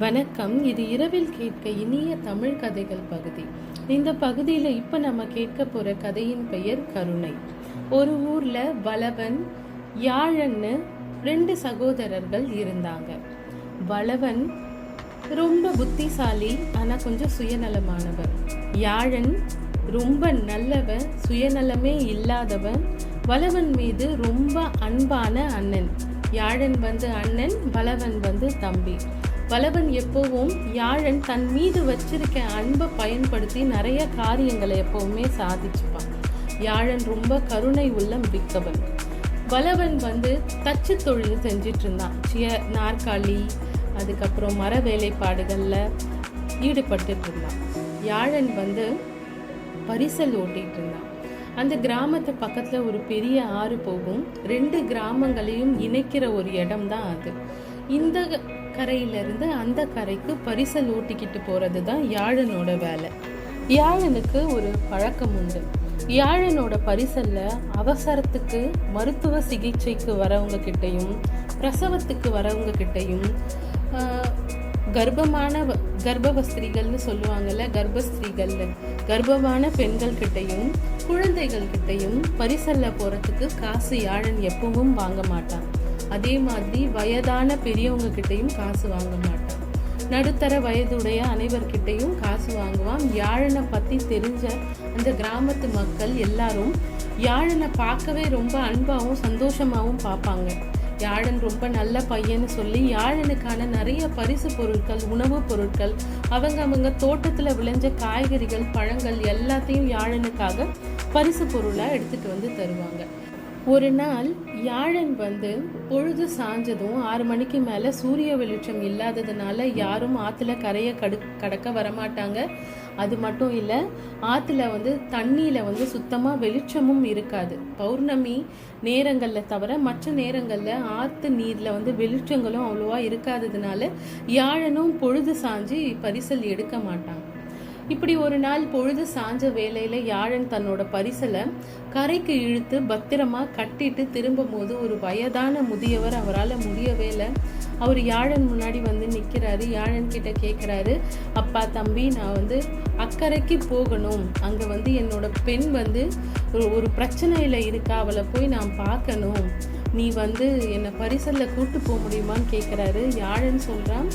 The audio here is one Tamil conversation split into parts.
வணக்கம் இது இரவில் கேட்க இனிய தமிழ் கதைகள் பகுதி. இந்த பகுதியில் இப்போ நம்ம கேட்க போகிற கதையின் பெயர் கருணை. ஒரு ஊரில் பலவன் யாழன்னு ரெண்டு சகோதரர்கள் இருந்தாங்க. பலவன் ரொம்ப புத்திசாலி ஆனால் கொஞ்சம் சுயநலமானவன் யாழன் ரொம்ப நல்லவன் சுயநலமே இல்லாதவன் பலவன் மீது ரொம்ப அன்பான அண்ணன். யாழன் வந்து அண்ணன் பலவன் வந்து தம்பி. பலவன் எப்பவும் யாழன் தன் மீது வச்சிருக்க அன்பை பயன்படுத்தி நிறைய காரியங்களை எப்பவுமே சாதிச்சுப்பான். யாழன் ரொம்ப கருணை உள்ளம் மிக்கவன். பலவன் வந்து தச்சு தொழில் செஞ்சிட்டு இருந்தான். சிய நாற்காலி அதுக்கப்புறம் மர வேலைப்பாடுகளில் ஈடுபட்டுட்டு இருந்தான். யாழன் வந்து பரிசல் ஓட்டிகிட்டு இருந்தான். அந்த கிராமத்து பக்கத்தில் ஒரு பெரிய ஆறு போகும். ரெண்டு கிராமங்களையும் இணைக்கிற ஒரு இடம் தான் அது. இந்த கரையிலிருந்து அந்த கரைக்கு பரிசல் ஓட்டிக்கிட்டு போகிறது தான் யாழனோட வேலை. யாழனுக்கு ஒரு பழக்கம் உண்டு. யாழனோட பரிசல்ல அவசரத்துக்கு மருத்துவ சிகிச்சைக்கு வரவங்க கிட்டையும் பிரசவத்துக்கு வரவங்க கிட்டையும் கர்ப்பமான வ- கர்ப்பவஸ்திரிகள்னு சொல்லுவாங்கல்ல கர்ப்பஸ்திரீகள்ல கர்ப்பமான பெண்கள் கிட்டையும் குழந்தைகள் கிட்டையும் பரிசல்ல போறதுக்கு காசு யாழன் எப்பவும் வாங்க மாட்டான். அதே மாதிரி வயதான பெரியவங்க கிட்டையும் காசு வாங்க மாட்டான். நடுத்தர வயதுடைய அனைவர்கிட்டையும் காசு வாங்குவான். யாழனை பற்றி தெரிஞ்ச அந்த கிராமத்து மக்கள் எல்லாரும் யாழனை பார்க்கவே ரொம்ப அன்பாகவும் சந்தோஷமாகவும் பார்ப்பாங்க. யாழன் ரொம்ப நல்ல பையன்னு சொல்லி யாழனுக்கான நிறைய பரிசு பொருட்கள் உணவுப் பொருட்கள் அவங்க அவங்க தோட்டத்தில் விளைஞ்ச காய்கறிகள் பழங்கள் எல்லாத்தையும் யாழனுக்காக பரிசு பொருளாக எடுத்துட்டு வந்து தருவாங்க. ஒரு நாள் யாழன் வந்து பொழுது சாஞ்சதும் ஆறு மணிக்கு மேலே சூரிய வெளிச்சம் இல்லாததுனால யாரும் ஆற்றுல கரையை கடு கடக்க வரமாட்டாங்க. அது மட்டும் இல்லை ஆற்றுல வந்து தண்ணியில் வந்து சுத்தமாக வெளிச்சமும் இருக்காது. பௌர்ணமி நேரங்களில் தவிர மற்ற நேரங்களில் ஆற்று நீரில் வந்து வெளிச்சங்களும் அவ்வளோவா இருக்காததுனால யாழனும் பொழுது சாஞ்சு பரிசல் எடுக்க மாட்டாங்க. இப்படி ஒரு நாள் பொழுது சாஞ்ச வேலையில் யாழன் தன்னோட பரிசலை கரைக்கு இழுத்து பத்திரமா கட்டிட்டு திரும்பும் போது ஒரு வயதான முதியவர் அவரால் முடியவே இல்லை. அவர் யாழன் முன்னாடி வந்து நிற்கிறாரு யாழன் கிட்ட கேட்குறாரு அப்பா தம்பி நான் வந்து அக்கறைக்கு போகணும். அங்கே வந்து என்னோட பெண் வந்து ஒரு ஒரு பிரச்சனையில் இருக்கா. அவளை போய் நான் பார்க்கணும் நீ வந்து என்னை பரிசலில் கூட்டு போக முடியுமான்னு கேட்குறாரு யாழன் சொல்கிறான்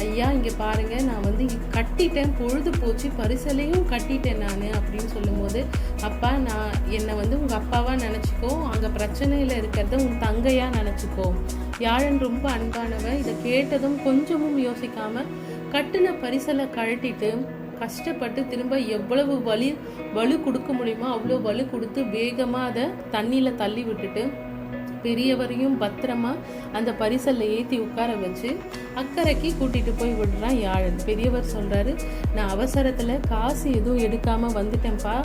ஐயா இங்கே பாருங்கள் நான் வந்து கட்டிட்டேன் பொழுது போச்சு பரிசலையும் கட்டிட்டேன் நான் அப்படின்னு சொல்லும்போது அப்பா நான் என்னை வந்து உங்கள் அப்பாவாக நினச்சிக்கோ அங்கே பிரச்சனையில் இருக்கிறத உன் தங்கையாக நினச்சிக்கோ. யாழன் ரொம்ப அன்பானவன். இதை கேட்டதும் கொஞ்சமும் யோசிக்காமல் கட்டின பரிசலை கழட்டிட்டு கஷ்டப்பட்டு திரும்ப எவ்வளவு வலி வலு கொடுக்க முடியுமோ அவ்வளோ வலு கொடுத்து வேகமாக அதை தண்ணியில் தள்ளி விட்டுட்டு பெரியவரையும் பத்திரமா அந்த பரிசலில் ஏற்றி உட்கார வச்சு அக்கறைக்கு கூட்டிட்டு போய் விடுறான் யாழன். பெரியவர் சொல்றாரு நான் அவசரத்தில் காசு எதுவும் எடுக்காம வந்துட்டேன்ப்பா.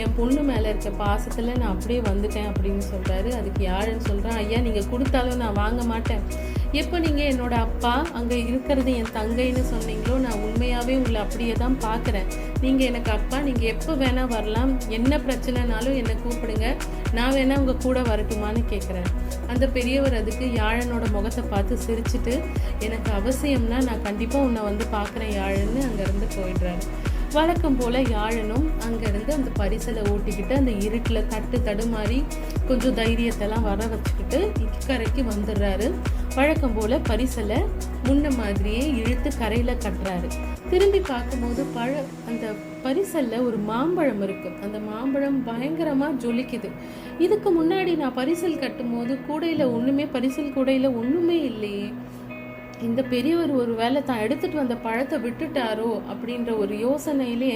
என் பொண்ணு மேலே இருக்க பாசத்தில் நான் அப்படியே வந்துட்டேன் அப்படின்னு சொல்றாரு. அதுக்கு யாழன் சொல்கிறான் ஐயா நீங்கள் கொடுத்தாலும் நான் வாங்க மாட்டேன். எப்போ நீங்கள் என்னோட அப்பா அங்கே இருக்கிறது என் தங்கைன்னு சொன்னீங்களோ நான் உண்மையாகவே உங்களை அப்படியே தான் பார்க்குறேன் நீங்கள் எனக்கு அப்பா நீங்கள் எப்போ வேணால் வரலாம். என்ன பிரச்சனைனாலும் என்னை கூப்பிடுங்க. நான் வேணால் உங்கள் கூட வரட்டுமான்னு கேட்குறேன் அந்த பெரியவர் அதுக்கு யாழனோட முகத்தை பார்த்து சிரிச்சிட்டு எனக்கு அவசியம்னா நான் கண்டிப்பாக உன்னை வந்து பார்க்குறேன் யாழன்னு அங்கேருந்து போயிடுறாரு. வழக்கம் போல் யாழனும் அங்கேருந்து அந்த பரிசலை ஓட்டிக்கிட்டு அந்த இருட்டில் தட்டு தடுமாறி கொஞ்சம் தைரியத்தெல்லாம் வர வச்சுக்கிட்டு இக்கரைக்கு வந்துடுறாரு. வழக்கம் போல் பரிசலை முன்ன மாதிரியே இழுத்து கரையில் கட்டுறாரு. திரும்பி பார்க்கும்போது பழ அந்த பரிசல்ல ஒரு மாம்பழம் இருக்கு. அந்த மாம்பழம் பயங்கரமா ஜொலிக்குது. இதுக்கு முன்னாடி நான் பரிசல் கட்டும்போது கூடையில ஒண்ணுமே பரிசல் கூடையில ஒண்ணுமே இல்லையே. இந்த பெரியவர் ஒரு வேளை தான் எடுத்துட்டு வந்த பழத்தை விட்டுட்டாரோ அப்படின்ற ஒரு யோசனையிலே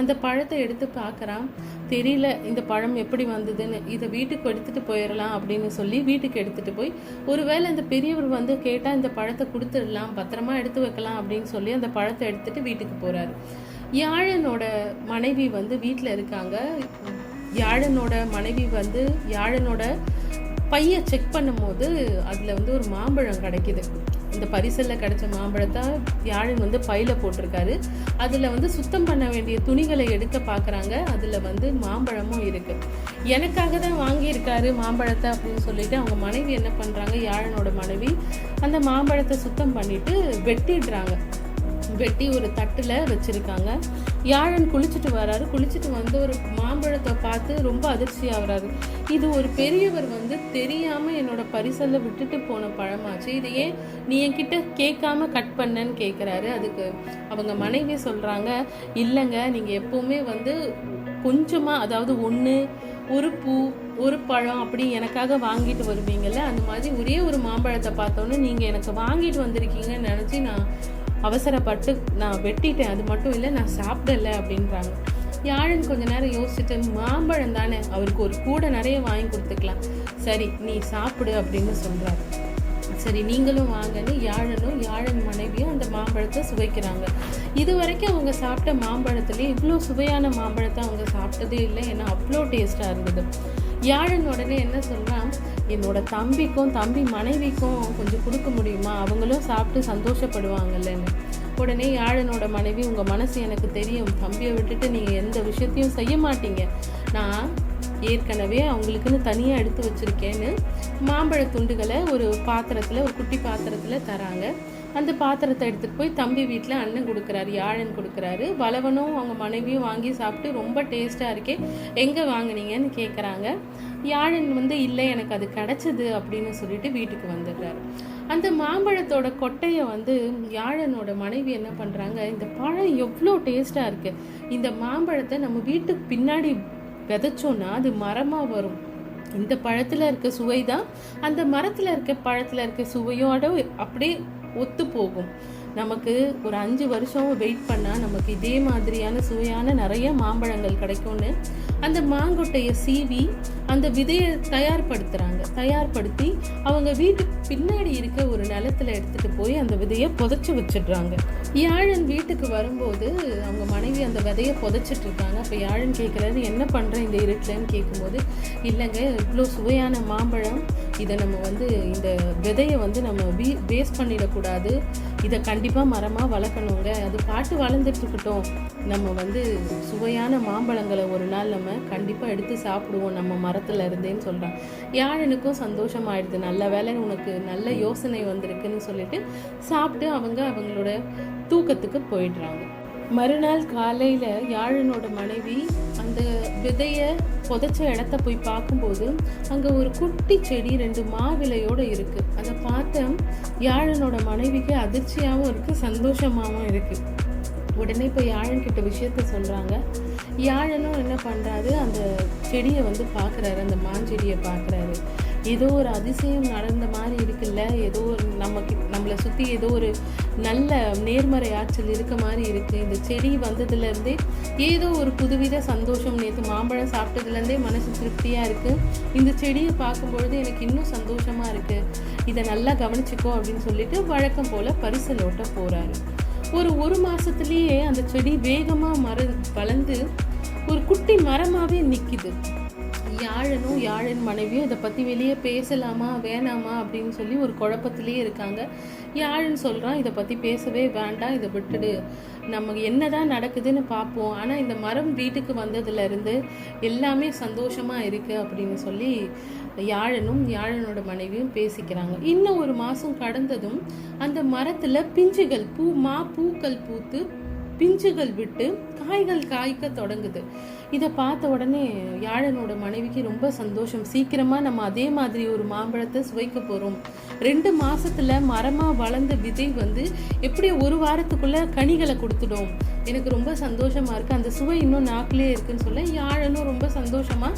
அந்த பழத்தை எடுத்து பார்க்குறான். தெரியல இந்த பழம் எப்படி வந்ததுன்னு. இதை வீட்டுக்கு எடுத்துட்டு போயிடலாம் அப்படின்னு சொல்லி வீட்டுக்கு எடுத்துட்டு போய் ஒருவேளை இந்த பெரியவர் வந்து கேட்டால் இந்த பழத்தை கொடுத்துடலாம் பத்திரமா எடுத்து வைக்கலாம் அப்படின்னு சொல்லி அந்த பழத்தை எடுத்துட்டு வீட்டுக்கு போறாரு. யாழனோட மனைவி வந்து வீட்டில் இருக்காங்க. யாழனோட மனைவி வந்து யாழனோட பையை செக் பண்ணும்போது அதில் வந்து ஒரு மாம்பழம் கிடைக்குது. இந்த பரிசலில் கிடச்ச மாம்பழத்தை யாழன் வந்து பையில் போட்டிருக்காரு. அதில் வந்து சுத்தம் பண்ண வேண்டிய துணிகளை எடுக்க பார்க்குறாங்க அதில் வந்து மாம்பழமும் இருக்குது எனக்காக தான் வாங்கியிருக்காரு மாம்பழத்தை அப்படின்னு சொல்லிட்டு அவங்க மனைவி என்ன பண்ணுறாங்க யாழனோட மனைவி அந்த மாம்பழத்தை சுத்தம் பண்ணிவிட்டு வெட்டிடுறாங்க. வெட்டி ஒரு தட்டில் வச்சுருக்காங்க. யாழன் குளிச்சுட்டு வராரு. குளிச்சுட்டு வந்து ஒரு மாம்பழத்தை பார்த்து ரொம்ப அதிர்ச்சி ஆகுறாரு. இது ஒரு பெரியவர் வந்து தெரியாமல் என்னோட பரிசல்ல விட்டுட்டு போன பழமாச்சு. இது ஏன் நீ என்கிட்ட கேட்காம கட் பண்ணேன்னு கேட்குறாரு அதுக்கு அவங்க மனைவி சொல்கிறாங்க இல்லைங்க நீங்கள் எப்போவுமே வந்து கொஞ்சமாக அதாவது ஒன்று ஒரு பூ ஒரு பழம் அப்படி எனக்காக வாங்கிட்டு வருவீங்கல்ல? அந்த மாதிரி ஒரே ஒரு மாம்பழத்தை பார்த்தோன்னே நீங்கள் எனக்கு வாங்கிட்டு வந்திருக்கீங்கன்னு நினச்சி நான் அவசரப்பட்டு நான் வெட்டிட்டேன். அது மட்டும் இல்லை நான் சாப்பிடல அப்படின்றாங்க. யாழன் கொஞ்ச நேரம் யோசிச்சுட்டு மாம்பழம் தானே அவருக்கு ஒரு கூட நிறைய வாங்கி கொடுத்துக்கலாம். சரி நீ சாப்பிடு அப்படின்னு சொல்கிறாரு சரி நீங்களும் வாங்கன்னு யாழனும் யாழன் மனைவியும் அந்த மாம்பழத்தை சுவைக்கிறாங்க. இது வரைக்கும் அவங்க சாப்பிட்ட மாம்பழத்துலேயே இவ்வளோ சுவையான மாம்பழத்தை அவங்க சாப்பிட்டதே இல்லை. ஏன்னா அவ்வளோ டேஸ்ட்டாக இருந்தது. யாழன் உடனே என்ன சொல்கிறான் என்னோட தம்பிக்கும் தம்பி மனைவிக்கும் கொஞ்சம் கொடுக்க முடியுமா? அவங்களும் சாப்பிட்டு சந்தோஷப்படுவாங்கல்லன்னு உடனே யாழனோட மனைவி உங்கள் மனசு எனக்கு தெரியும். தம்பியை விட்டுட்டு நீங்கள் எந்த விஷயத்தையும் செய்ய மாட்டீங்க. நான் ஏற்கனவே அவங்களுக்குன்னு தனியாக எடுத்து வச்சுருக்கேன்னு மாம்பழ துண்டுகளை ஒரு பாத்திரத்தில் ஒரு குட்டி பாத்திரத்தில் தராங்க. அந்த பாத்திரத்தை எடுத்துகிட்டு போய் தம்பி வீட்டில் அண்ணன் கொடுக்குறாரு யாழன் கொடுக்குறாரு. பலவனும் அவங்க மனைவியும் வாங்கி சாப்பிட்டு ரொம்ப டேஸ்ட்டாக இருக்கே எங்கே வாங்குனீங்கன்னு கேட்குறாங்க யாழன் வந்து இல்லை எனக்கு அது கிடச்சிது அப்படின்னு சொல்லிட்டு வீட்டுக்கு வந்துடுறாரு. அந்த மாம்பழத்தோட கொட்டையை வந்து யாழனோட மனைவி என்ன பண்ணுறாங்க இந்த பழம் எவ்வளோ டேஸ்ட்டாக இருக்குது இந்த மாம்பழத்தை நம்ம வீட்டுக்கு பின்னாடி விதைச்சோன்னா அது மரமாக வரும். இந்த பழத்தில் இருக்க சுவை தான் அந்த மரத்தில் இருக்க பழத்தில் இருக்க சுவையோட அப்படியே ஒத்து போகும். நமக்கு ஒரு அஞ்சு வருஷம் வெயிட் பண்ணால் நமக்கு இதே மாதிரியான சுவையான நிறைய மாம்பழங்கள் கிடைக்கும்னு. அந்த மாங்கொட்டையை சீவி அந்த விதையை தயார்படுத்துகிறாங்க தயார்படுத்தி அவங்க வீட்டுக்கு பின்னாடி இருக்க ஒரு நிலத்துல எடுத்துகிட்டு போய் அந்த விதையை புதைச்சி வச்சிடுறாங்க. யாழன் வீட்டுக்கு வரும்போது அவங்க மனைவி அந்த விதையை புதைச்சிட்டு இருக்காங்க. அப்போ யாழன் கேட்குறாரு என்ன பண்ணுறேன் இந்த இருட்டில்னு கேட்கும்போது இல்லைங்க இவ்வளோ சுவையான மாம்பழம். இதை நம்ம வந்து இந்த விதையை வந்து நம்ம வீ வேஸ்ட் பண்ணிடக்கூடாது. இதை கண்டிப்பாக மரமாக வளர்க்கணுங்க. அது பாட்டு வளர்ந்துட்டுருக்கட்டும் நம்ம வந்து சுவையான மாம்பழங்களை ஒரு நாள் நம்ம கண்டிப்பாக எடுத்து சாப்பிடுவோம். நம்ம இடத்துல இருந்தேன்னு சொல்கிறான் யாழனுக்கும் சந்தோஷமாயிடுது. நல்ல வேலை உனக்கு நல்ல யோசனை வந்திருக்குன்னு சொல்லிட்டு சாப்பிட்டு அவங்க அவங்களோட தூக்கத்துக்கு போயிடுறாங்க. மறுநாள் காலையில் யாழனோட மனைவி அந்த விதையை புதைச்ச இடத்த போய் பார்க்கும்போது அங்கே ஒரு குட்டி செடி ரெண்டு மாவிலையோடு இருக்குது அதை பார்த்த யாழனோட மனைவிக்கு அதிர்ச்சியாகவும் இருக்குது சந்தோஷமாகவும் இருக்குது உடனே இப்போ யாழன் கிட்ட விஷயத்த சொல்கிறாங்க யாழனும் என்ன பண்ணுறாரு அந்த செடியை வந்து பார்க்குறாரு அந்த மாஞ்செடியை பார்க்குறாரு. ஏதோ ஒரு அதிசயம் நடந்த மாதிரி இருக்குல்ல ஏதோ ஒரு நமக்கு நம்மளை சுற்றி ஏதோ ஒரு நல்ல நேர்மறை ஆற்றல் இருக்க மாதிரி இருக்குது இந்த செடி வந்ததுலேருந்தே ஏதோ ஒரு புதுவித சந்தோஷம் நேற்று மாம்பழம் சாப்பிட்டதுலேருந்தே மனசு திருப்தியாக இருக்குது இந்த செடியை பார்க்கும்பொழுது எனக்கு இன்னும் சந்தோஷமாக இருக்குது இதை நல்லா கவனிச்சுக்கோ அப்படின்னு சொல்லிட்டு வழக்கம் போல் பரிசலோட்ட போகிறாரு ஒரு ஒரு மாதத்துலேயே அந்த செடி வேகமாக மர வளர்ந்து ஒரு குட்டி மரமாகவே நிற்கிது யாழனும் யாழன் மனைவியும் இதை பற்றி வெளியே பேசலாமா வேணாமா அப்படின்னு சொல்லி ஒரு குழப்பத்திலேயே இருக்காங்க. யாழன் சொல்கிறான் இதை பற்றி பேசவே வேண்டாம் இதை விட்டுடு. நம்ம என்னதான் நடக்குதுன்னு பார்ப்போம். ஆனால் இந்த மரம் வீட்டுக்கு வந்ததுலேருந்து எல்லாமே சந்தோஷமாக இருக்குது அப்படின்னு சொல்லி யாழனும் யாழனோட மனைவியும் பேசிக்கிறாங்க. இன்னும் ஒரு மாதம் கடந்ததும் அந்த மரத்தில் பிஞ்சுகள் பூ மா பூக்கள் பூத்து பிஞ்சுகள் விட்டு காய்கள் காய்க்க தொடங்குது. இதை பார்த்த உடனே யாழனோட மனைவிக்கு ரொம்ப சந்தோஷம். சீக்கிரமாக நம்ம அதே மாதிரி ஒரு மாம்பழத்தை சுவைக்க போகிறோம் ரெண்டு மாசத்துல மரமாக வளர்ந்த விதை வந்து எப்படி ஒரு வாரத்துக்குள்ளே கனிகளை கொடுத்துடும். எனக்கு ரொம்ப சந்தோஷமாக இருக்குது அந்த சுவை இன்னும் நாக்கிலே இருக்குன்னு சொல்ல யாழனும் ரொம்ப சந்தோஷமாக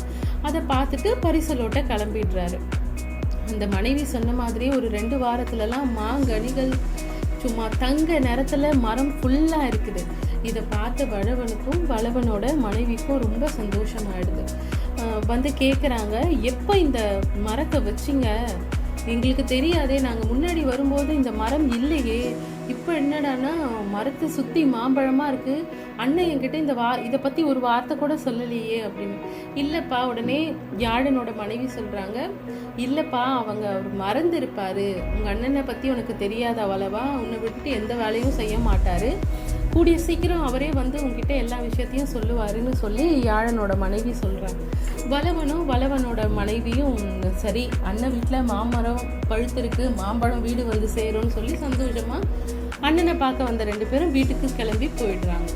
அதை பார்த்துட்டு பரிசலோட்ட கிளம்பிடுறாரு. அந்த மனைவி சொன்ன மாதிரி ஒரு ரெண்டு வாரத்துலலாம் மாங்கனிகள் சும்மா தங்க நிறத்தில் மரம் ஃபுல்லாக இருக்குது. இதை பார்த்த வளவனுக்கும் வளவனோட மனைவிக்கும் ரொம்ப சந்தோஷமாயிடுது. வந்து கேட்குறாங்க எப்போ இந்த மரத்தை வச்சிங்க? எங்களுக்கு தெரியாதே நாங்கள் முன்னாடி வரும்போது இந்த மரம் இல்லையே. இப்போ என்னடான்னா மரத்தை சுற்றி மாம்பழமாக இருக்குது அண்ணன் என்கிட்ட இந்த வா இதை பற்றி ஒரு வார்த்தை கூட சொல்லலையே அப்படின்னு. இல்லைப்பா உடனே யாழனோட மனைவி சொல்கிறாங்க இல்லைப்பா அவங்க அவர் மறந்து இருப்பார் உங்கள் அண்ணனை பற்றி உனக்கு தெரியாத அவ்வளவா. உன்னை விட்டுட்டு எந்த வேலையும் செய்ய மாட்டார். கூடிய சீக்கிரம் அவரே வந்து உங்ககிட்ட எல்லா விஷயத்தையும் சொல்லுவாருன்னு சொல்லி யாழனோட மனைவி சொல்கிறாங்க வளவனும் வளவனோட மனைவியும் சரி அண்ணன் வீட்டில் மாமரம் பழுத்திருக்கு மாம்பழம் வீடு வந்து சேரும்னு சொல்லி சந்தோஷமாக அண்ணனை பார்க்க வந்த ரெண்டு பேரும் வீட்டுக்கு கிளம்பி போயிடுறாங்க.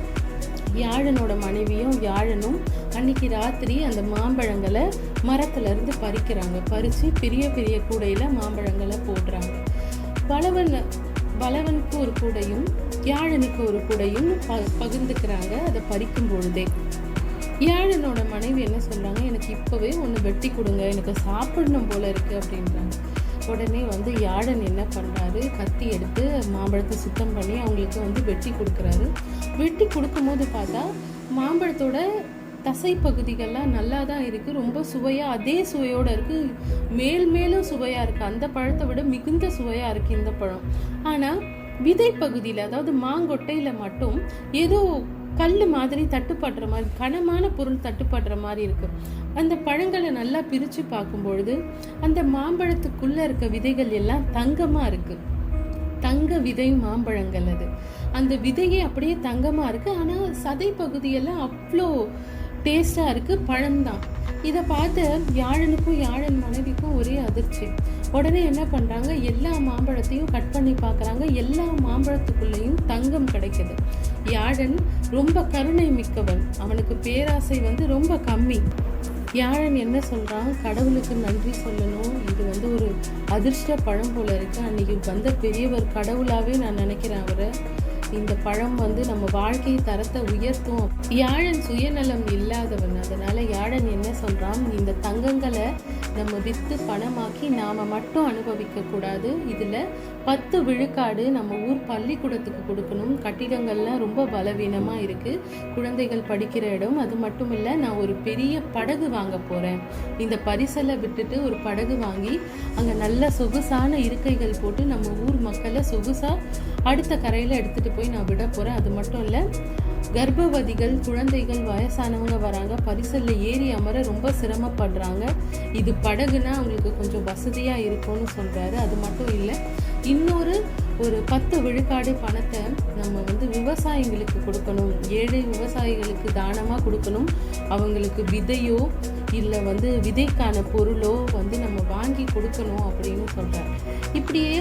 யாழனோட மனைவியும் யாழனும் அன்னைக்கு ராத்திரி அந்த மாம்பழங்களை மரத்துலேருந்து பறிக்கிறாங்க. பறித்து பெரிய பெரிய கூடையில் மாம்பழங்களை போடுறாங்க. பலவன் பலவனுக்கு ஒரு கூடையும் யாழனுக்கு ஒரு கூடையும் ப பகிர்ந்துக்கிறாங்க அதை பறிக்கும் பொழுதே. யாழனோட மனைவி என்ன சொல்கிறாங்க எனக்கு இப்போவே ஒன்று வெட்டி கொடுங்க. எனக்கு சாப்பிடணும் போல இருக்குது அப்படின்றாங்க. உடனே வந்து யாழன் என்ன பண்ணுறாரு கத்தி எடுத்து மாம்பழத்தை சுத்தம் பண்ணி அவங்களுக்கு வந்து வெட்டி கொடுக்குறாரு. வெட்டி கொடுக்கும்போது பார்த்தா மாம்பழத்தோட தசை பகுதிகள்லாம் நல்லா தான் இருக்குது ரொம்ப சுவையாக அதே சுவையோடு இருக்குது மேல் மேலும் சுவையாக இருக்குது அந்த பழத்தை விட மிகுந்த சுவையாக இருக்குது இந்த பழம். ஆனால் விதை பகுதியில் அதாவது மாங்கொட்டையில் மட்டும் ஏதோ கல் மாதிரி தட்டுப்படுற மாதிரி கனமான பொருள் தட்டுப்படுற மாதிரி இருக்கும் அந்த பழங்களை நல்லா பிரித்து பார்க்கும் பொழுது அந்த மாம்பழத்துக்குள்ளே இருக்க விதைகள் எல்லாம் தங்கமாக இருக்குது தங்க விதை மாம்பழங்கள் அது. அந்த விதையே அப்படியே தங்கமாக இருக்குது ஆனால் சதை பகுதியெல்லாம் அவ்வளோ டேஸ்டாக இருக்குது பழம்தான். இதை பார்த்து யாழனுக்கும் யாழன் மனைவிக்கும் ஒரே அதிர்ச்சி. உடனே என்ன பண்ணுறாங்க எல்லா மாம்பழத்தையும் கட் பண்ணி பார்க்குறாங்க எல்லா மாம்பழத்துக்குள்ளேயும் தங்கம் கிடைக்குது. யாழன் ரொம்ப கருணை மிக்கவன் அவனுக்கு பேராசை வந்து ரொம்ப கம்மி. யாழன் என்ன சொல்கிறான் கடவுளுக்கு நன்றி சொல்லணும். இது வந்து ஒரு அதிர்ஷ்ட பழம் போல இருக்கு. அன்னைக்கு வந்த பெரியவர் கடவுளாகவே நான் நினைக்கிறேன் அவரை. இந்த பழம் வந்து நம்ம வாழ்க்கை தரத்தை உயர்த்தும். யாழன் சுயநலம் இல்லாதவன். அதனால யாழன் என்ன சொல்கிறான் இந்த தங்கங்களை நம்ம விற்று பணமாக்கி நாம் மட்டும் அனுபவிக்க கூடாது. பத்து விழுக்காடு நம்ம ஊர் பள்ளிக்கூடத்துக்கு கொடுக்கணும். கட்டிடங்கள்லாம் ரொம்ப பலவீனமாக இருக்குது குழந்தைகள் படிக்கிற இடம். அது மட்டும் இல்லை நான் ஒரு பெரிய படகு வாங்க போகிறேன் இந்த பரிசலை விட்டுட்டு ஒரு படகு வாங்கி அங்கே நல்ல சொகுசான இருக்கைகள் போட்டு நம்ம ஊர் மக்களை சொகுசாக அடுத்த கரையில் எடுத்துகிட்டு போய் நான் விட போகிறேன் அது மட்டும் இல்லை கர்ப்பவதிகள் குழந்தைகள் வயசானவங்க வராங்க. பரிசலில் ஏறி அமர ரொம்ப சிரமப்படுறாங்க. இது படகுனா அவங்களுக்கு கொஞ்சம் வசதியாக இருக்கும்னு சொல்கிறாரு அது மட்டும் இல்லை இன்னொரு ஒரு பத்து விழுக்காடு பணத்தை நம்ம வந்து விவசாயிங்களுக்கு கொடுக்கணும். ஏழை விவசாயிகளுக்கு தானமாக கொடுக்கணும். அவங்களுக்கு விதையோ இல்லை வந்து விதைக்கான பொருளோ வந்து நம்ம வாங்கி கொடுக்கணும் அப்படின்னு சொல்கிறார் இப்படியே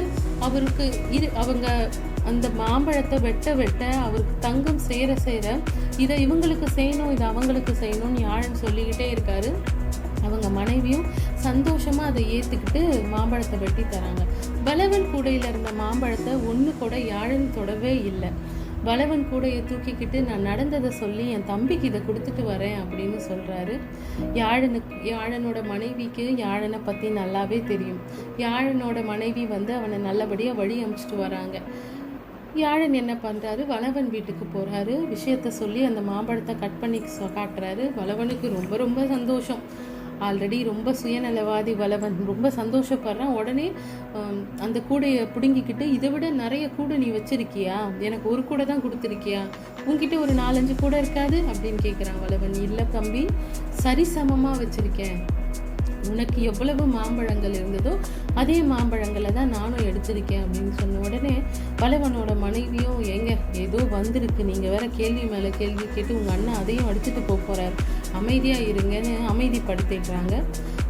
அவருக்கு இரு அவங்க அந்த மாம்பழத்தை வெட்ட வெட்ட அவருக்கு தங்கம் சேர சேர இதை இவங்களுக்கு செய்யணும் இதை அவங்களுக்கு செய்யணும்னு யாழன் சொல்லிக்கிட்டே இருக்காரு. அவங்க மனைவியும் சந்தோஷமாக அதை ஏற்றுக்கிட்டு மாம்பழத்தை வெட்டி தராங்க. பலவன் கூடையில இருந்த மாம்பழத்தை ஒன்று கூட யாழன் தொடவே இல்லை. பலவன் கூடையை தூக்கிக்கிட்டு நான் நடந்ததை சொல்லி என் தம்பிக்கு இதை கொடுத்துட்டு வரேன் அப்படின்னு சொல்கிறாரு யாழனுக்கு யாழனோட மனைவிக்கு யாழனை பற்றி நல்லாவே தெரியும். யாழனோட மனைவி வந்து அவனை நல்லபடியாக வழி அமைச்சிட்டு வராங்க. யாழன் என்ன பண்ணுறாரு வளவன் வீட்டுக்கு போகிறாரு விஷயத்த சொல்லி அந்த மாம்பழத்தை கட் பண்ணி காட்டுறாரு. வளவனுக்கு ரொம்ப ரொம்ப சந்தோஷம். ஆல்ரெடி ரொம்ப சுயநலவாதி வளவன். ரொம்ப சந்தோஷப்படுறான். உடனே அந்த கூடையை பிடுங்கிக்கிட்டு இதை விட நிறைய கூடை நீ வச்சிருக்கியா? எனக்கு ஒரு கூடை தான் கொடுத்துருக்கியா? உன்கிட்ட ஒரு நாலஞ்சு கூடை இருக்காது? அப்படின்னு கேட்குறான் வளவன். இல்லை தம்பி சரிசமமாக வச்சுருக்கேன். உனக்கு எவ்வளவு மாம்பழங்கள் இருந்ததோ அதே மாம்பழங்களை தான் நானும் எடுத்திருக்கேன் அப்படின்னு சொன்ன உடனே பலவனோட மனைவியும் எங்க ஏதோ வந்திருக்கு. நீங்கள் வேற கேள்வி மேலே கேள்வி கேட்டு உங்கள் அண்ணன் அதையும் அடிச்சுட்டு போக போகிறார் அமைதியாக இருங்கன்னு அமைதிப்படுத்திடுறாங்க.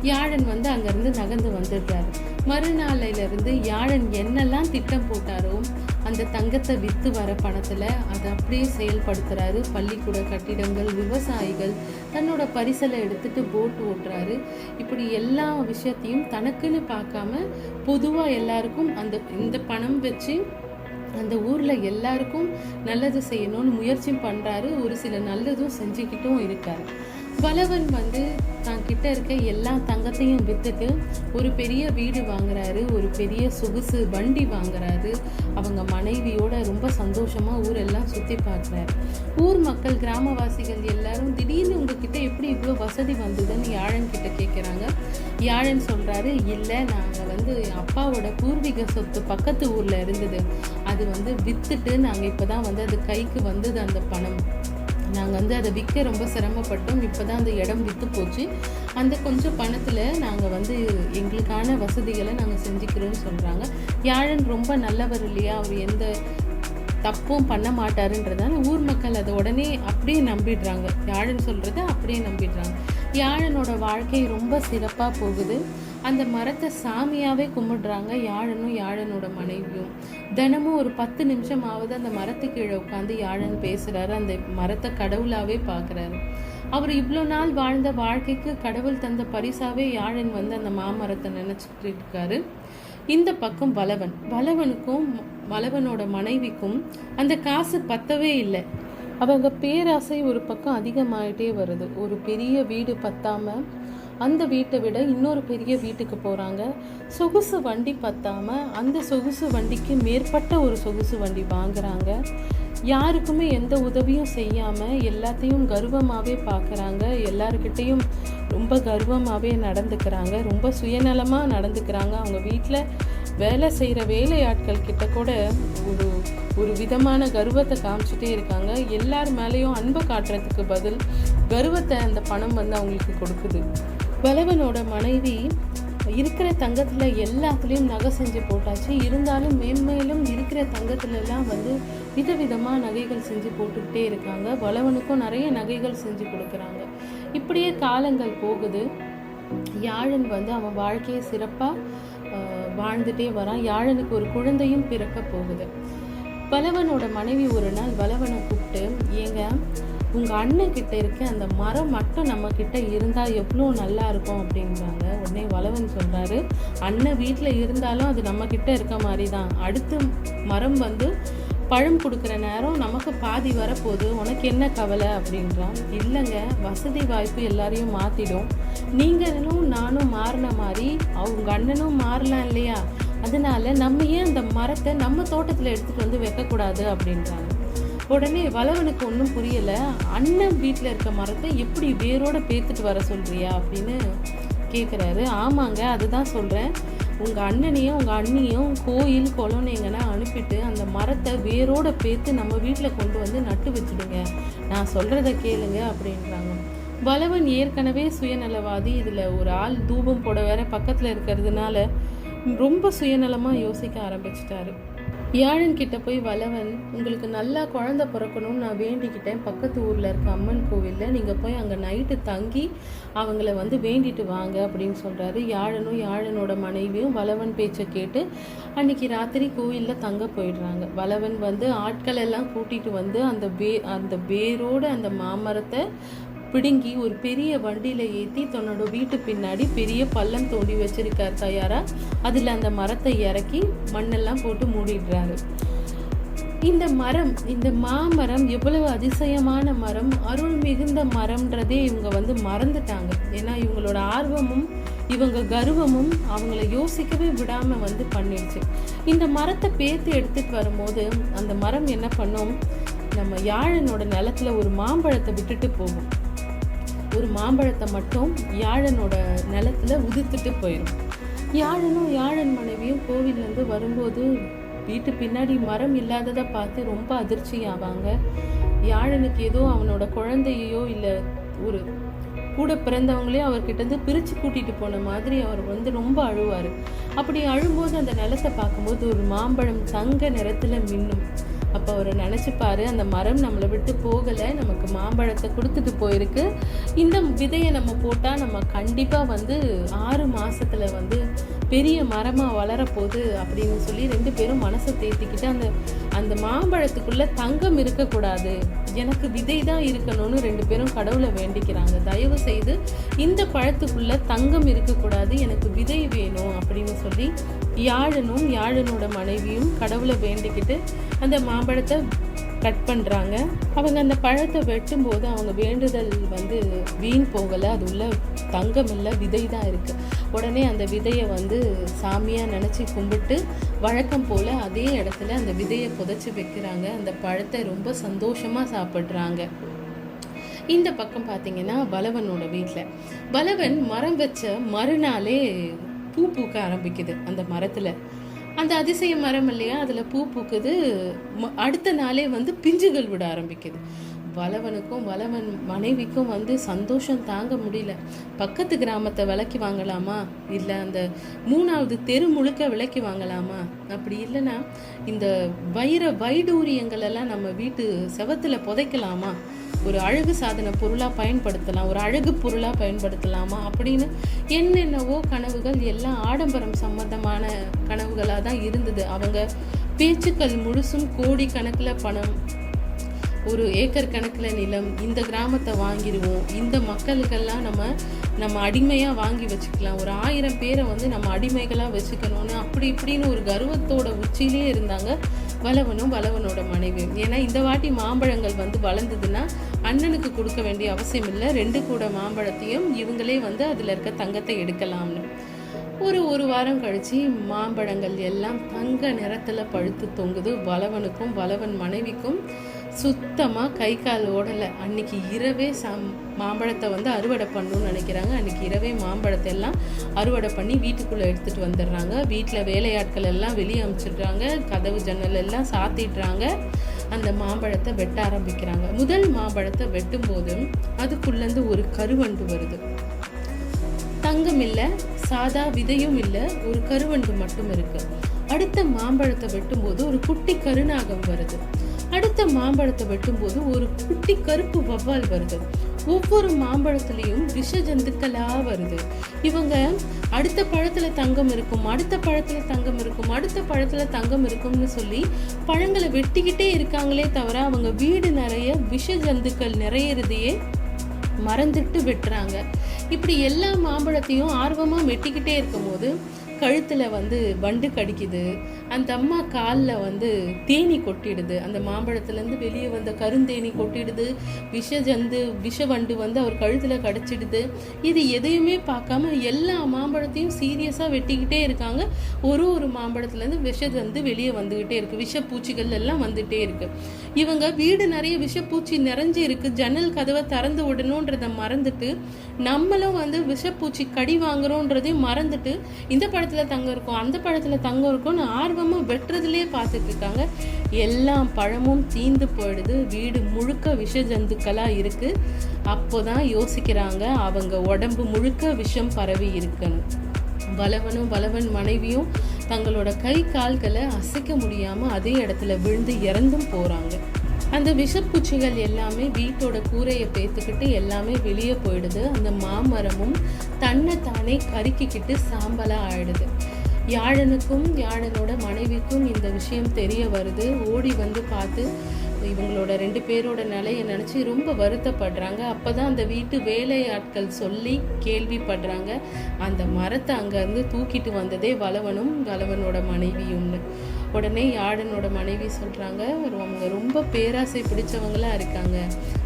யாழன் வந்து அங்கேருந்து நகர்ந்து வந்துடுறாரு மறுநாளையில இருந்து யாழன் என்னெல்லாம் திட்டம் போட்டாரோ அந்த தங்கத்தை விற்று வர பணத்தில் அதை அப்படியே செயல்படுத்துறாரு. பள்ளிக்கூட கட்டிடங்கள் விவசாயிகள் தன்னோட பரிசலை எடுத்துட்டு போட் ஓட்டுறாரு. இப்படி எல்லா விஷயத்தையும் தனக்குன்னு பார்க்காம பொதுவாக எல்லாருக்கும் அந்த இந்த பணம் வச்சு அந்த ஊரில் எல்லாருக்கும் நல்லது செய்யணும்னு முயற்சி பண்ணுறாரு ஒரு சில நல்லதும் செஞ்சுக்கிட்டும் இருக்காரு. பலவன் வந்து தான் கிட்ட இருக்க எல்லா தங்கத்தையும் வித்துட்டு ஒரு பெரிய வீடு வாங்குறாரு ஒரு பெரிய சொகுசு வண்டி வாங்குறாரு. அவங்க மனைவியோட ரொம்ப சந்தோஷமா ஊரெல்லாம் சுத்தி பார்க்குறாரு. ஊர் மக்கள் கிராமவாசிகள் எல்லாரும் திடீர்னு உங்ககிட்ட எப்படி இவ்வளோ வசதி வந்ததுன்னு யாழன் கிட்ட கேட்குறாங்க யாழன் சொல்றாரு இல்லை நாங்கள் வந்து அப்பாவோட பூர்வீக சொத்து பக்கத்து ஊர்ல இருந்தது. அது வந்து வித்துட்டு நாங்கள் இப்போதான் வந்து அது கைக்கு வந்தது அந்த பணம். நாங்கள் வந்து அதை விற்க ரொம்ப சிரமப்பட்டோம். இப்போ தான் அந்த இடம் விற்று போச்சு அந்த கொஞ்சம் பணத்தில் நாங்கள் வந்து எங்களுக்கான வசதிகளை நாங்கள் செஞ்சுக்கிறோன்னு சொல்கிறாங்க யாழன் ரொம்ப நல்லவர் இல்லையா? அவர் எந்த தப்பும் பண்ண மாட்டாருன்றதால ஊர் மக்கள் அதை உடனே அப்படியே நம்பிடுறாங்க. யாழன் சொல்கிறத அப்படியே நம்பிடுறாங்க. யாழனோட வாழ்க்கை ரொம்ப சிறப்பாக போகுது. அந்த மரத்தை சாமியாவே கும்பிடுறாங்க. யாழனும் யாழனோட மனைவியும். தினமும் ஒரு பத்து நிமிஷமாவது அந்த மரத்து கீழே உட்காந்து யாழன் பேசுறாரு. அந்த மரத்தை கடவுளாவே பார்க்கறாரு. அவர் இவ்வளோ நாள் வாழ்ந்த வாழ்க்கைக்கு கடவுள் தந்த பரிசாவே யாழன் வந்து அந்த மாமரத்தை நினைச்சிட்டு இருக்காரு. இந்த பக்கம் பலவன் பலவனுக்கும் பலவனோட மனைவிக்கும் அந்த காசு பத்தவே இல்லை. அவங்க பேராசை ஒரு பக்கம் அதிகமாயிட்டே வருது. ஒரு பெரிய வீடு பத்தாம அந்த வீட்டை விட இன்னொரு பெரிய வீட்டுக்கு போகிறாங்க சொகுசு வண்டி பத்தாமல் அந்த சொகுசு வண்டிக்கு மேற்பட்ட ஒரு சொகுசு வண்டி வாங்குறாங்க. யாருக்குமே எந்த உதவியும் செய்யாமல் எல்லாத்தையும் கர்வமாகவே பார்க்குறாங்க எல்லாருக்கிட்டேயும் ரொம்ப கர்வமாகவே நடந்துக்கிறாங்க. ரொம்ப சுயநலமாக நடந்துக்கிறாங்க. அவங்க வீட்டில் வேலை செய்கிற வேலையாட்கள் கிட்ட கூட ஒரு ஒரு விதமான கர்வத்தை காமிச்சிட்டே இருக்காங்க. எல்லார் மேலேயும் அன்பை காட்டுறதுக்கு பதில் கர்வத்தை அந்த பணம் வந்து அவங்களுக்கு கொடுக்குது. பலவனோட மனைவி இருக்கிற தங்கத்தில் எல்லாத்துலேயும் நகை செஞ்சு போட்டாச்சு. இருந்தாலும் மேன்மேலும் இருக்கிற தங்கத்துலலாம் வந்து விதவிதமாக நகைகள் செஞ்சு போட்டுக்கிட்டே இருக்காங்க. பலவனுக்கும் நிறைய நகைகள் செஞ்சு கொடுக்குறாங்க. இப்படியே காலங்கள் போகுது. யாழன் வந்து அவன் வாழ்க்கையை சிறப்பாக வாழ்ந்துட்டே வரான். யாழனுக்கு ஒரு குழந்தையும் பிறக்க போகுது. பலவனோட மனைவி ஒரு நாள் பலவனை கூப்பிட்டு ஏங்க உங்கள் அண்ணன் கிட்ட இருக்க அந்த மரம் மட்டும் நம்ம கிட்ட எவ்வளோ நல்லா இருக்கும் அப்படின்றாங்க. உடனே வளவன் சொல்கிறாரு அண்ணன் வீட்டில் இருந்தாலும் அது நம்ம கிட்ட இருக்க மாதிரி தான் அடுத்து மரம் வந்து பழம் கொடுக்குற நேரம் நமக்கு பாதி வரப்போகுது. உனக்கு என்ன கவலை? அப்படின்றான். இல்லைங்க வசதி வாய்ப்பு எல்லாரையும் மாற்றிடும் நீங்களும் நானும் மாறின மாதிரி அவங்க அண்ணனும் மாறலாம் இல்லையா? அதனால நம்ம ஏன் அந்த மரத்தை நம்ம தோட்டத்தில் எடுத்துகிட்டு வந்து வைக்கக்கூடாது? அப்படின்றாங்க. உடனே வளவனுக்கு ஒன்றும் புரியலை. அண்ணன் வீட்டில் இருக்க மரத்தை எப்படி வேரோட பேத்துட்டு வர சொல்கிறியா அப்படின்னு கேட்குறாரு ஆமாங்க அதுதான் சொல்கிறேன் உங்கள் அண்ணனையும் உங்கள் அண்ணியும் கோயில் குளம்னு எங்கன்னா அனுப்பிட்டு அந்த மரத்தை வேரோட பேத்து நம்ம வீட்டில் கொண்டு வந்து நட்டு வச்சுடுங்க. நான் சொல்கிறத கேளுங்க அப்படின்றாங்க. பலவன் ஏற்கனவே சுயநலவாதி இதில் ஒரு ஆள் தூபம் போட வேற பக்கத்தில் இருக்கிறதுனால ரொம்ப சுயநலமாக யோசிக்க ஆரம்பிச்சிட்டாரு. வியாழன் கிட்ட போய் வளவன் உங்களுக்கு நல்லா குழந்தை பிறக்கணும்னு நான் வேண்டிக்கிட்டேன். பக்கத்து ஊரில் இருக்க அம்மன் கோவிலில் நீங்கள் போய் அங்கே நைட்டு தங்கி அவங்கள வந்து வேண்டிட்டு வாங்க அப்படின்னு சொல்கிறாரு யாழனும் யாழனோட மனைவியும் வளவன் பேச்சை கேட்டு அன்னைக்கு ராத்திரி கோவிலில் தங்க போயிடுறாங்க. வளவன் வந்து ஆட்கள் எல்லாம் கூட்டிகிட்டு வந்து அந்த பே அந்த வேரோட அந்த மாமரத்தை பிடுங்கி ஒரு பெரிய வண்டியில் ஏற்றி தன்னோட வீட்டு பின்னாடி பெரிய பள்ளம் தோண்டி வச்சிருக்கார் தயாரா? அதில் அந்த மரத்தை இறக்கி மண்ணெல்லாம் போட்டு மூடிடுறாரு. இந்த மரம் இந்த மாமரம் எவ்வளவு அதிசயமான மரம்? அருள் மிகுந்த மரம்ன்றதே இவங்க வந்து மறந்துட்டாங்க. ஏன்னா இவங்களோட ஆர்வமும் இவங்க கர்வமும் அவங்கள யோசிக்கவே விடாமல் வந்து பண்ணிடுச்சு. இந்த மரத்தை பேத்து எடுத்துட்டு வரும்போது அந்த மரம் என்ன பண்ணும்? நம்ம யாழனோட நிலத்துல ஒரு மாம்பழத்தை விட்டுட்டு போகும். ஒரு மாம்பழத்தை மட்டும் யாழனோட நிலத்துல உதிர்த்துட்டு போயிடும் யாழனும் யாழன் மனைவியும் கோவில்லேருந்து வரும்போது வீட்டு பின்னாடி மரம் இல்லாததை பார்த்து ரொம்ப அதிர்ச்சி ஆவாங்க யாழனுக்கு ஏதோ அவனோட குழந்தையோ இல்லை ஒரு கூட பிறந்தவங்களே அவர்கிட்ட இருந்து பிரித்து கூட்டிகிட்டு போன மாதிரி அவர் வந்து ரொம்ப அழுவார். அப்படி அழும்போது அந்த நிலத்தை பார்க்கும்போது ஒரு மாம்பழம் தங்க நிறத்தில் மின்னும். அப்போ அவர் நினச்சிப்பாரு அந்த மரம் நம்மளை விட்டு போகலை நமக்கு மாம்பழத்தை கொடுத்துட்டு போயிருக்கு. இந்த விதையை நம்ம போட்டால் நம்ம கண்டிப்பாக வந்து ஆறு மாதத்தில் வந்து பெரிய மரமாக வளரப்போகுது அப்படின்னு சொல்லி ரெண்டு பேரும் மனசை தேத்திக்கிட்டு அந்த அந்த மாம்பழத்துக்குள்ளே தங்கம் இருக்கக்கூடாது. எனக்கு விதை தான் இருக்கணும்னு ரெண்டு பேரும் கடவுளை வேண்டிக்கிறாங்க. தயவு செய்து இந்த பழத்துக்குள்ளே தங்கம் இருக்கக்கூடாது எனக்கு விதை வேணும் அப்படின்னு சொல்லி யாழனும் யாழனோட மனைவியும் கடவுளை வேண்டிக்கிட்டு அந்த மாம்பழத்தை கட் பண்ணுறாங்க அவங்க அந்த பழத்தை வெட்டும்போது அவங்க வேண்டுதல் வந்து வீண் போகலை. அது உள்ள தங்கம் இல்லை விதை தான் இருக்குது உடனே அந்த விதையை வந்து சாமியாக நினச்சி கும்பிட்டு வழக்கம் போல் அதே இடத்துல அந்த விதையை புதைச்சி வைக்கிறாங்க. அந்த பழத்தை ரொம்ப சந்தோஷமாக சாப்பிட்றாங்க. இந்த பக்கம் பார்த்தீங்கன்னா பலவனோட வீட்டில் பலவன் மரம் வச்ச மறுநாளே பூ பூக்க ஆரம்பிக்குது அந்த மரத்தில். அந்த அதிசய மரம் இல்லையா? அதில் பூ பூக்குது. ம- அடுத்த நாளே வந்து பிஞ்சுகள் விட ஆரம்பிக்குது. வளவனுக்கும் வளவன் மனைவிக்கும் வந்து சந்தோஷம் தாங்க முடியல. பக்கத்து கிராமத்தை விளக்கி வாங்கலாமா? இல்லை அந்த மூணாவது தெரு முழுக்க விளக்கி வாங்கலாமா? அப்படி இல்லைன்னா இந்த வைர வைடூரியங்கள் எல்லாம் நம்ம வீட்டு செவத்துல புதைக்கலாமா? ஒரு அழகு சாதன பொருளாக பயன்படுத்தலாம் ஒரு அழகு பொருளாக பயன்படுத்தலாமா அப்படின்னு என்னென்னவோ கனவுகள் எல்லாம் ஆடம்பரம் சம்பந்தமான கனவுகளாக தான் இருந்தது. அவங்க பேச்சுக்கள் முழுசும் கோடி கணக்கில் பணம் ஒரு ஏக்கர் கணக்கில் நிலம் இந்த கிராமத்தை வாங்கிடுவோம் இந்த மக்களுக்கெல்லாம் நம்ம நம்ம அடிமையாக வாங்கி வச்சுக்கலாம். ஒரு ஆயிரம் பேரை வந்து நம்ம அடிமைகளாக வச்சுக்கணும்னு அப்படி இப்படின்னு ஒரு கர்வத்தோட உச்சியிலே இருந்தாங்க வளவனும் வளவனோட மனைவியும் ஏன்னா இந்த வாட்டி மாம்பழங்கள் வந்து வளர்ந்ததுன்னா அண்ணனுக்கு கொடுக்க வேண்டிய அவசியம் இல்லை. ரெண்டு கூட மாம்பழத்தையும் இவங்களே வந்து அதில் இருக்க தங்கத்தை எடுக்கலாம்னு. ஒரு ஒரு வாரம் கழித்து மாம்பழங்கள் எல்லாம் தங்க நிறத்தில் பழுத்து தொங்குது. வளவனுக்கும் வளவன் மனைவிக்கும் சுத்தமாக கை கால் ஓடலை. அன்னைக்கு இரவே சம் மாம்பழத்தை வந்து அறுவடை பண்ணணும்னு நினைக்கிறாங்க. அன்னைக்கு இரவே மாம்பழத்தை எல்லாம் அறுவடை பண்ணி வீட்டுக்குள்ளே எடுத்துகிட்டு வந்துடுறாங்க. வீட்டில் வேலையாட்கள் எல்லாம் வெளியே அனுப்பிச்சிடுறாங்க கதவு ஜன்னல் எல்லாம் சாத்திடுறாங்க. அந்த மாம்பழத்தை வெட்ட ஆரம்பிக்கிறாங்க. முதல் மாம்பழத்தை வெட்டும்போது அதுக்குள்ளேருந்து ஒரு கருவண்டு வருது. தங்கம் இல்லை சாதா விதையும் இல்லை ஒரு கருவண்டு மட்டும் இருக்குது அடுத்த மாம்பழத்தை வெட்டும்போது ஒரு குட்டி கருநாகம் வருது. அடுத்த மாம்பழத்தை வெட்டும்போது ஒரு குட்டி கருப்பு வவ்வால் வருது. ஒவ்வொரு மாம்பழத்துலேயும் விஷ ஜந்துக்களா வருது. இவங்க அடுத்த பழத்துல தங்கம் இருக்கும் அடுத்த பழத்துல தங்கம் இருக்கும் அடுத்த பழத்துல தங்கம் இருக்கும்னு சொல்லி பழங்களை வெட்டிக்கிட்டே இருக்காங்களே தவிர அவங்க வீடு நிறைய விஷ ஜந்துக்கள் நிறையிறதையே மறந்துட்டு வெட்டுறாங்க. இப்படி எல்லா மாம்பழத்தையும் ஆர்வமாக வெட்டிக்கிட்டே இருக்கும்போது கழுத்தில் வந்து வண்டு கடிக்குது. அந்த அம்மா காலில் வந்து தேனி கொட்டிடுது. அந்த மாம்பழத்துலேருந்து வெளியே வந்த கருந்தேனி கொட்டிடுது. விஷ ஜந்து விஷ வண்டு வந்து அவர் கழுத்தில் கடிச்சிடுது. இது எதையுமே பார்க்காம எல்லா மாம்பழத்தையும் சீரியஸாக வெட்டிக்கிட்டே இருக்காங்க. ஒரு ஒரு மாம்பழத்துலேருந்து விஷ ஜந்து வெளியே வந்துக்கிட்டே இருக்குது விஷப்பூச்சிகள் எல்லாம் வந்துகிட்டே இருக்குது இவங்க வீடு நிறைய விஷப்பூச்சி நிறைஞ்சு இருக்கு. ஜன்னல் கதவை திறந்து விடணுன்றதை மறந்துட்டு நம்மளும் வந்து விஷப்பூச்சி கடி வாங்குறோன்றதையும் மறந்துட்டு இந்த படத்துல தங்கம் இருக்கும் அந்த படத்துல தங்கம் இருக்கும்னு ஆர்வமா வெட்டுறதுலயே பார்த்துட்டு இருக்காங்க. எல்லா பழமும் தீந்து போயிடுது. வீடு முழுக்க விஷ ஜந்துக்களா இருக்கு. அப்போதான் யோசிக்கிறாங்க அவங்க உடம்பு முழுக்க விஷம் பரவி இருக்குன்னு பலவனும் வளவன் மனைவியும் தங்களோட கை கால்களை அசைக்க முடியாம அதே இடத்துல விழுந்து இறந்தும் போறாங்க. அந்த விஷப்பூச்சிகள் எல்லாமே வீட்டோட கூரையை பேத்துக்கிட்டு எல்லாமே வெளியே போயிடுது. அந்த மாமரமும் தன்னை தானே கருக்கிக்கிட்டு சாம்பலா ஆயிடுது. யாழனுக்கும் யாழனோட மனைவிக்கும் இந்த விஷயம் தெரிய வருது. ஓடி வந்து பார்த்து இவங்களோட ரெண்டு பேரோட நிலையை நினச்சி ரொம்ப வருத்தப்படுறாங்க. அப்போ தான் அந்த வீட்டு வேலையாட்கள் சொல்லி கேள்விப்படுறாங்க. அந்த மரத்தை அங்கேருந்து தூக்கிட்டு வந்ததே வளவனும் வளவனோட மனைவியும்னு. உடனே யாழனோட மனைவி சொல்கிறாங்க அவங்க ரொம்ப பேராசை பிடிச்சவங்களாக இருக்காங்க.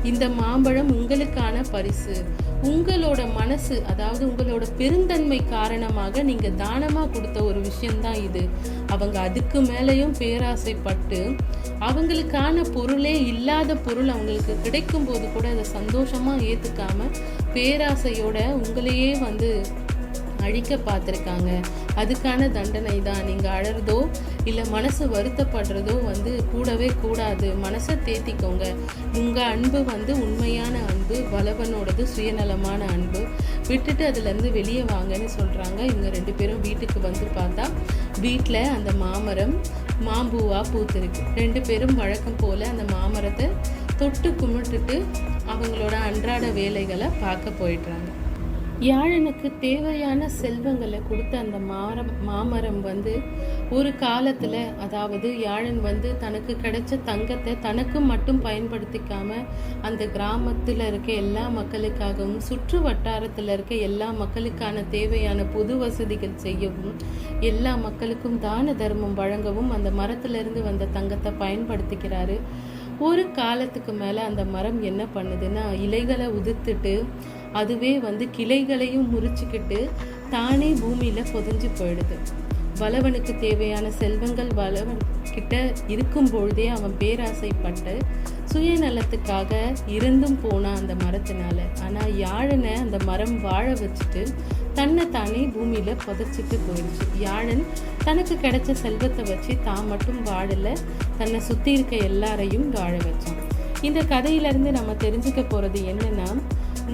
இந்த மாம்பழம் உங்களுக்கான பரிசு. உங்களோட மனசு அதாவது உங்களோட பெருந்தன்மை காரணமாக நீங்கள் தானமாக கொடுத்த ஒரு விஷயந்தான் இது. அவங்க அதுக்கு மேலேயும் பேராசைப்பட்டு அவங்களுக்கான பொருளே இல்லாத பொருள் அவங்களுக்கு கிடைக்கும் போது கூட அதை சந்தோஷமாக ஏற்றுக்காம பேராசையோட உங்களையே வந்து அழிக்க பார்த்துருக்காங்க. அதுக்கான தண்டனை தான். நீங்கள் அழறதோ இல்லை மனசு வருத்தப்படுறதோ வந்து கூடவே கூடாது. மனசை தேத்திக்கோங்க. உங்கள் அன்பு வந்து உண்மையான அன்பு வளவனோடது சுயநலமான அன்பு. விட்டுட்டு அதுலேருந்து வெளியே வாங்கன்னு சொல்கிறாங்க இவங்க ரெண்டு பேரும் வீட்டுக்கு வந்து பார்த்தா வீட்டில் அந்த மாமரம் மாம்பூவாக பூத்துருக்கு. ரெண்டு பேரும் வழக்கம் போல் அந்த மாமரத்தை தொட்டு கும்பிட்டுட்டு அவங்களோட அன்றாட வேலைகளை பார்க்க போயிடுறாங்க. யாழனுக்கு தேவையான செல்வங்களை கொடுத்த அந்த மாரம் மாமரம் வந்து ஒரு காலத்தில் அதாவது யாழன் வந்து தனக்கு கிடைச்ச தங்கத்தை தனக்கு மட்டும் பயன்படுத்திக்காம அந்த கிராமத்தில் இருக்க எல்லா மக்களுக்காகவும் சுற்று வட்டாரத்தில் இருக்க எல்லா மக்களுக்கான தேவையான பொது வசதிகள் செய்யவும் எல்லா மக்களுக்கும் தான தர்மம் வழங்கவும் அந்த மரத்திலிருந்து வந்த தங்கத்தை பயன்படுத்திக்கிறாரு. ஒரு காலத்துக்கு மேலே அந்த மரம் என்ன பண்ணுதுன்னா இலைகளை உதிர்த்துட்டு அதுவே வந்து கிளைகளையும் முறிச்சுக்கிட்டு தானே பூமியில் பொதிஞ்சு போயிடுது. வளவனுக்கு தேவையான செல்வங்கள் வளவன் கிட்ட இருக்கும் பொழுதே அவன் பேராசைப்பட்டு சுயநலத்துக்காக இருந்தும் போனான் அந்த மரத்தினால. ஆனால் யாழனை அந்த மரம் வாழ வச்சுட்டு தன்னை தானே பூமியில் புதைச்சிட்டு போயிடுச்சு. யாழன் தனக்கு கிடைச்ச செல்வத்தை வச்சு தான் மட்டும் வாழல தன்னை சுற்றி இருக்க எல்லாரையும் வாழ வச்சான். இந்த கதையிலேருந்து நம்ம தெரிஞ்சுக்க போகிறது என்னன்னா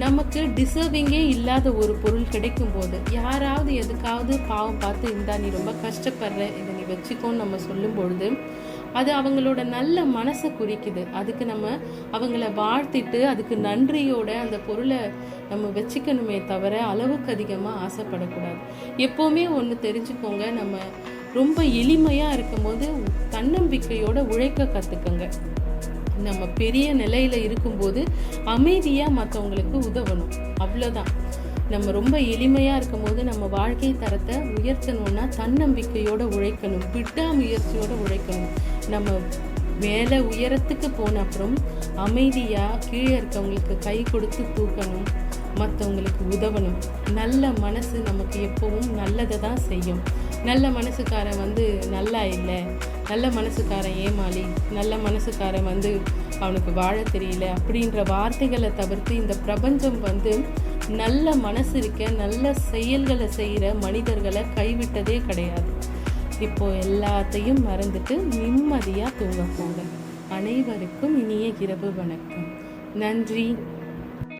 நமக்கு டிசர்விங்கே இல்லாத ஒரு பொருள் கிடைக்கும் போது யாராவது எதுக்காவது பாவம் பார்த்து இந்தா நீ ரொம்ப கஷ்டப்படுற இதை நீ வச்சுக்கோன்னு நம்ம சொல்லும் பொழுது அது அவங்களோட நல்ல மனசை குறிக்குது. அதுக்கு நம்ம அவங்கள வாழ்த்திட்டு அதுக்கு நன்றியோட அந்த பொருளை நம்ம வச்சுக்கணுமே தவிர அளவுக்கு அதிகமாக ஆசைப்படக்கூடாது. எப்போவுமே ஒன்று தெரிஞ்சுக்கோங்க நம்ம ரொம்ப எளிமையாக இருக்கும்போது தன்னம்பிக்கையோட உழைக்க கற்றுக்கங்க நம்ம பெரிய நிலையில் இருக்கும்போது அமைதியாக மற்றவங்களுக்கு உதவணும். அவ்வளோதான் நம்ம ரொம்ப எளிமையாக இருக்கும் போது நம்ம வாழ்க்கை தரத்தை உயர்த்தணும்னா தன்னம்பிக்கையோடு உழைக்கணும். விட்டாமுயற்சியோடு உழைக்கணும். நம்ம மேலே உயரத்துக்கு போன அப்புறம் அமைதியாக கீழே இருக்கவங்களுக்கு கை கொடுத்து தூக்கணும். மற்றவங்களுக்கு உதவணும். நல்ல மனசு நமக்கு எப்பவும் நல்லதை தான் செய்யும். நல்ல மனசுக்காரன் வந்து நல்லா இல்லை. நல்ல மனசுக்காரன் ஏமாளி நல்ல மனசுக்காரன் வந்து அவனுக்கு வாழ தெரியல அப்படின்ற வார்த்தைகளை தவிர்த்து இந்த பிரபஞ்சம் வந்து நல்ல மனசு இருக்க நல்ல செயல்களை செய்கிற மனிதர்களை கைவிட்டதே கிடையாது. இப்போது எல்லாத்தையும் மறந்துட்டு நிம்மதியாக தூங்க போங்க. அனைவருக்கும் இனிய இரவு வணக்கம். நன்றி.